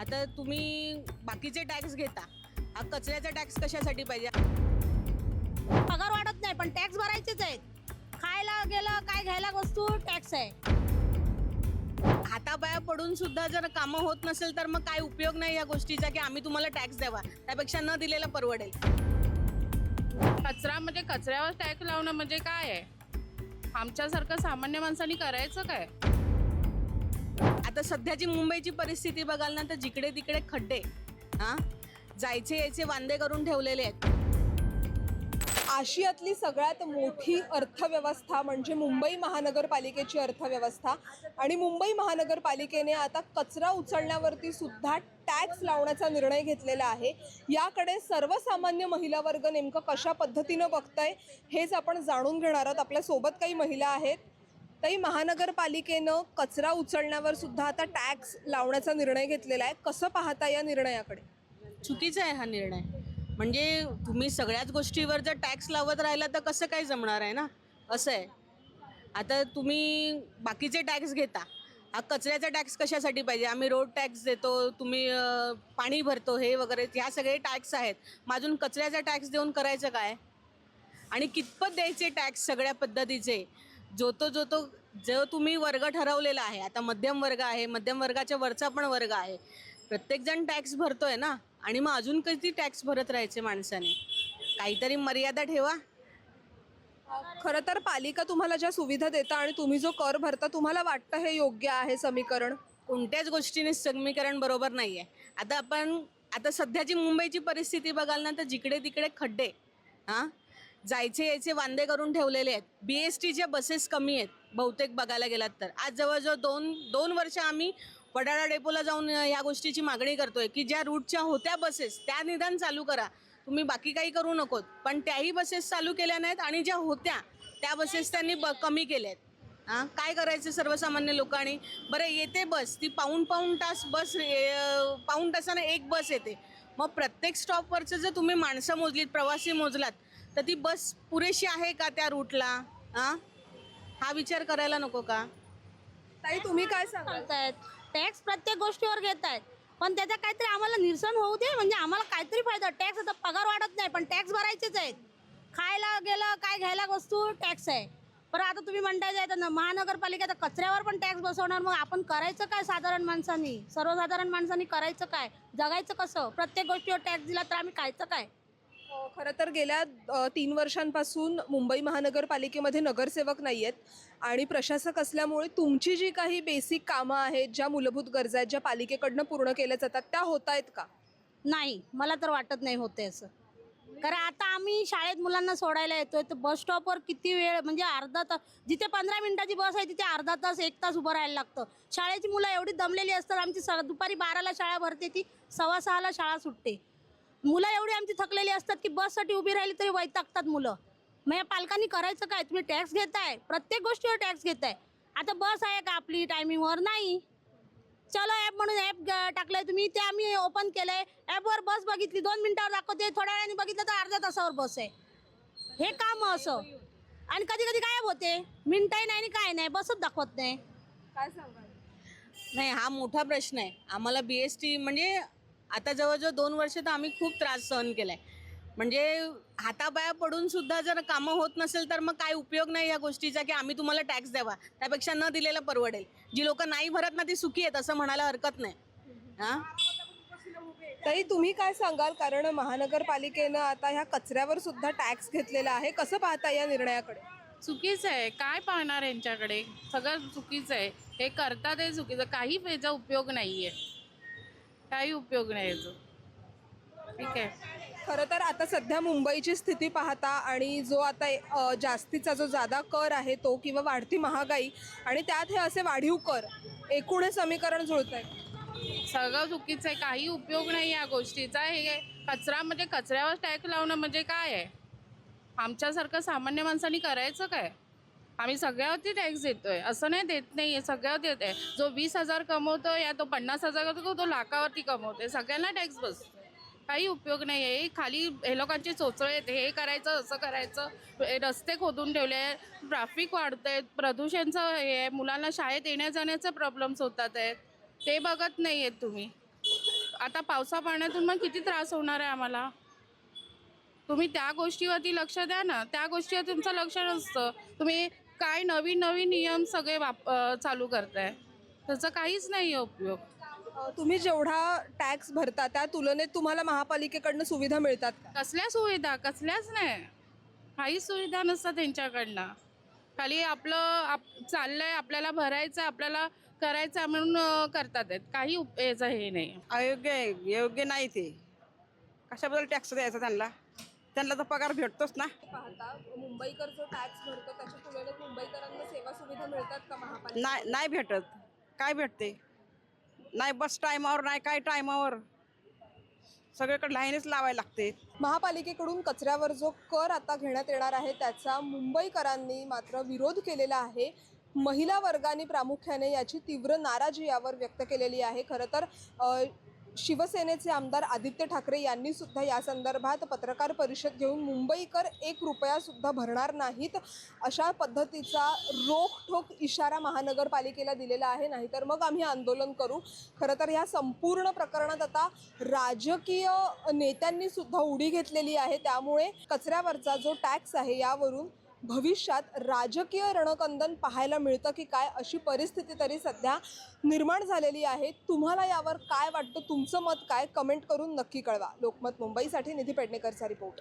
आता तुम्ही बाकीचे टॅक्स घेता. हा कचऱ्याचा टॅक्स कशासाठी पाहिजे? पगार वाढत नाही पण टॅक्स भरायचेच आहेत. खायला गेलं काय घ्यायला वस्तू टॅक्स आहे. हातापाया पडून सुद्धा जर कामं होत नसेल तर मग काय उपयोग नाही या गोष्टीचा की आम्ही तुम्हाला टॅक्स द्यावा. त्यापेक्षा न दिलेला परवडेल. कचरा म्हणजे कचऱ्यावर टॅग लावणं म्हणजे काय आहे? आमच्यासारखं सामान्य माणसांनी करायचं काय? आता सध्याची मुंबईची परिस्थिती बघाल ना तर जिकडे तिकडे खड्डे. हा? जायचे यायचे वांदे करून ठेवलेले आहेत. आशियातली सगळ्यात मोठी अर्थव्यवस्था म्हणजे मुंबई महानगरपालिकेची अर्थव्यवस्था. आणि मुंबई महानगरपालिकेने आता कचरा उचलण्यावरती सुद्धा टॅक्स लावण्याचा निर्णय घेतलेला आहे. याकडे सर्वसामान्य महिला वर्ग नेमकं कशा पद्धतीनं बघतंय हेच आपण जाणून घेणार आहोत. आपल्यासोबत काही महिला आहेत. तरी महानगरपालिकेनं कचरा उचलण्यावर सुद्धा आता टॅक्स लावण्याचा निर्णय घेतलेला आहे. कसं पाहता या निर्णयाकडे? चुकीचा आहे हा निर्णय. म्हणजे तुम्ही सगळ्याच गोष्टीवर जर टॅक्स लावत राहिला तर कसं काय जमणार आहे ना? असं आहे. आता तुम्ही बाकीचे टॅक्स घेता. हा कचऱ्याचा टॅक्स कशासाठी पाहिजे? आम्ही रोड टॅक्स देतो तुम्ही पाणी भरतो हे वगैरे ह्या सगळे टॅक्स आहेत. माझून अजून कचऱ्याचा टॅक्स देऊन करायचं काय? आणि कितपत द्यायचे टॅक्स सगळ्या पद्धतीचे? जो तो जो तो जो तुम्ही वर्ग ठरवलेला आहे आता मध्यम वर्ग आहे मध्यम वर्गाच्या वरचा पण वर्ग आहे. प्रत्येकजण टॅक्स भरतोय ना? आणि मग अजून किती टॅक्स भरत राहायचे माणसाने? काहीतरी मर्यादा ठेवा. खरं तर पालिका तुम्हाला ज्या सुविधा देता आणि तुम्ही जो कर भरता तुम्हाला वाटतं हे योग्य आहे समीकरण? कोणत्याच गोष्टीने समीकरण बरोबर नाही आहे आता आपण आता सध्याची मुंबईची परिस्थिती बघाल ना तर जिकडे तिकडे खड्डे हां? जायचे यायचे वांदे करून ठेवलेले आहेत. बी एस टीच्या बसेस कमी आहेत बहुतेक बघायला गेलात तर. आज जवळजवळ दोन दोन वर्ष आम्ही वडाळा डेपोला जाऊन ह्या गोष्टीची मागणी करतोय की ज्या रूटच्या होत्या बसेस त्या निदान चालू करा. तुम्ही बाकी काही करू नकोत पण त्याही बसेस चालू केल्या नाहीत आणि ज्या होत्या त्या बसेस त्यांनी ब कमी केल्या आहेत हां काय करायचं सर्वसामान्य लोकांनी? बरं येते बस ती पाऊण पाऊण तास बस पाऊण तासानं एक बस येते. मग प्रत्येक स्टॉपवरचं जर तुम्ही माणसं मोजलीत प्रवासी मोजलात तर ती बस पुरेशी आहे का त्या रूटला? हां हा विचार करायला नको का? ताई तुम्ही काय सांगाल? चालतायत टॅक्स प्रत्येक गोष्टीवर घेत आहेत पण त्याचा काहीतरी आम्हाला निरसन होऊ दे म्हणजे आम्हाला काहीतरी फायदा. टॅक्स आता पगार वाढत नाही पण टॅक्स भरायचेच आहेत. खायला गेलं काय घ्यायला वस्तू टॅक्स आहे. पण आता तुम्ही म्हणताय जायचं ना महानगरपालिका आता कचऱ्यावर पण टॅक्स बसवणार मग आपण करायचं काय साधारण माणसांनी? सर्वसाधारण माणसांनी करायचं काय? जगायचं कसं? प्रत्येक गोष्टीवर टॅक्स दिला तर आम्ही खायचं काय? खरं तर गेल्या तीन वर्षांपासून मुंबई महानगरपालिकेमध्ये नगरसेवक नाही आहेत आणि प्रशासक असल्यामुळे तुमची जी काही बेसिक कामं आहेत ज्या मूलभूत गरजा आहेत ज्या पालिकेकडनं पूर्ण केल्या जातात त्या होत आहेत का? नाही मला तर वाटत नाही होते असं. कारण आता आम्ही शाळेत मुलांना सोडायला येतोय तर बस स्टॉपवर किती वेळ म्हणजे अर्धा तास जिथे पंधरा मिनिटाची बस आहे तिथे अर्धा तास एक तास उभं राहायला लागतं. शाळेची मुलं एवढी दमलेली असतात आमची स दुपारी बाराला शाळा भरते ती सव्वा सहाला शाळा सुटते. मुलं एवढी आमची थकलेली असतात की बससाठी उभी राहिली तरी वैतागतात मुलं. मग या पालकांनी करायचं काय? तुम्ही टॅक्स घेताय. प्रत्येक गोष्टीवर टॅक्स घेताय. आता बस आहे का आपली टायमिंगवर नाही. चलो ॲप म्हणून ॲप टाकलंय तुम्ही. ते आम्ही ओपन केलंय. ॲपवर बस बघितली. दोन मिनिटावर दाखवते. थोड्या वेळाने बघितलं तर अर्ध्या तासावर बस आहे. हे काम असं. आणि कधी कधी गायब होते. मिनिटही नाही आणि काय नाही. बसच दाखवत नाही. काय सांगाल? नाही हा मोठा प्रश्न आहे. आम्हाला बी एस टी म्हणजे आता जवळजवळ दोन वर्ष तर आम्ही खूप त्रास सहन केला आहे म्हणजे हातापाया पडून सुद्धा जर कामं होत नसेल तर मग काय उपयोग नाही या गोष्टीचा की आम्ही तुम्हाला टॅक्स द्यावा. त्यापेक्षा न दिलेला परवडेल. जी लोक नाही भरत ना ती सुखी आहेत असं म्हणायला हरकत नाही. हां? ताई तुम्ही काय सांगाल? कारण महानगरपालिकेनं आता ह्या कचऱ्यावर सुद्धा टॅक्स घेतलेला आहे. कसं पाहता या निर्णयाकडे? चुकीचं आहे. काय पाहणार यांच्याकडे? सगळं चुकीचं आहे. हे करतात हे चुकीचं. काही याचा उपयोग नाही आहे काही उपयोग नाही याचा ठीक आहे. खरं तर आता सध्या मुंबईची स्थिती पाहता आणि जो आता अ, जास्तीचा जो जादा कर आहे तो किंवा वाढती महागाई आणि त्यात हे असे वाढीव कर एकूण हे समीकरण जुळत आहे सगळं चुकीचं आहे. काही उपयोग नाही या गोष्टीचा. हे कचरा म्हणजे कचऱ्यावर टॅग लावणं म्हणजे काय आहे? आमच्यासारखं सामान्य माणसांनी करायचं काय? आम्ही सगळ्यावरती टॅक्स देतोय. असं नाही देत नाही आहे सगळ्यावर देत आहे जो वीस हजार कमवतो या तो पन्नास हजार करतो तो लाखावरती कमवतोय. सगळ्यांना टॅक्स बसतो काही उपयोग नाही आहे खाली हे लोकांचे चोचळे आहेत हे करायचं असं करायचं. रस्ते खोदून ठेवले आहे ट्रॅफिक आहेत प्रदूषणचं हे आहे. मुलांना शाळेत येण्या जाण्याचे प्रॉब्लेम्स होतात आहेत. ते बघत नाही आहेत तुम्ही. आता पावसा पाण्यातून मग किती त्रास होणार आहे आम्हाला? तुम्ही त्या गोष्टीवरती लक्ष द्या ना. त्या गोष्टीवर तुमचं लक्ष नसतं. तुम्ही काय नवीन नवीन नियम सगळे वाप अं, चालू करताय? त्याचा काहीच नाही आहे उपयोग. अ, तुम्ही जेवढा टॅक्स भरता त्या तुलनेत तुम्हाला महापालिकेकडनं सुविधा मिळतात का? कसल्या सुविधा? कसल्याच नाही. काहीच सुविधा नसतात त्यांच्याकडनं. खाली आपलं आप चाललंय आपल्याला भरायचं आपल्याला करायचं म्हणून अं, करतात आहेत. काही उप याचं हे नाही. अयोग्य आहे. योग्य नाही ते. कशाबद्दल टॅक्स द्यायचा त्यांना? त्यांना तर पगार भेटतोच ना. पाहता मुंबईकर जो टॅक्स भरतो त्याच्या तुलनेत मुंबईकरांना सेवा सुविधा मिळतात का महापालिका नाही नाही भेटत. काय भेटते? नाही बस टायमावर नाही काय टायमावर. सगळीकडे लाईनच लावायला लागते. महापालिकेकडून कचऱ्यावर जो कर आता घेण्यात येणार आहे त्याचा मुंबईकरांनी मात्र विरोध केलेला आहे. महिला वर्गाने प्रामुख्याने याची तीव्र नाराजी यावर व्यक्त केलेली आहे. खरं तर अ, शिवसेनेचे आमदार आदित्य ठाकरे यांनी सुद्धा या संदर्भात पत्रकार परिषद घेऊन मुंबईकर एक रुपया सुद्धा भरणार नाहीत अशा पद्धतीचा रोखठोक इशारा महानगरपालिकेला दिलेला आहे. नाहीतर मग आम्ही आंदोलन करू. खरं तर ह्या संपूर्ण प्रकरणात आता राजकीय नेत्यांनी सुद्धा उडी घेतलेली आहे. त्यामुळे कचऱ्यावरचा जो टॅक्स आहे यावरून भविष्यात राजकीय रणकंदन पाहायला मिळतं की काय अशी परिस्थिती तरी सध्या निर्माण झालेली आहे. तुम्हाला यावर काय वाटतं? तुमचं मत काय? कमेंट करून नक्की कळवा. लोकमत मुंबईसाठी निधी पेडणेकरचा रिपोर्ट.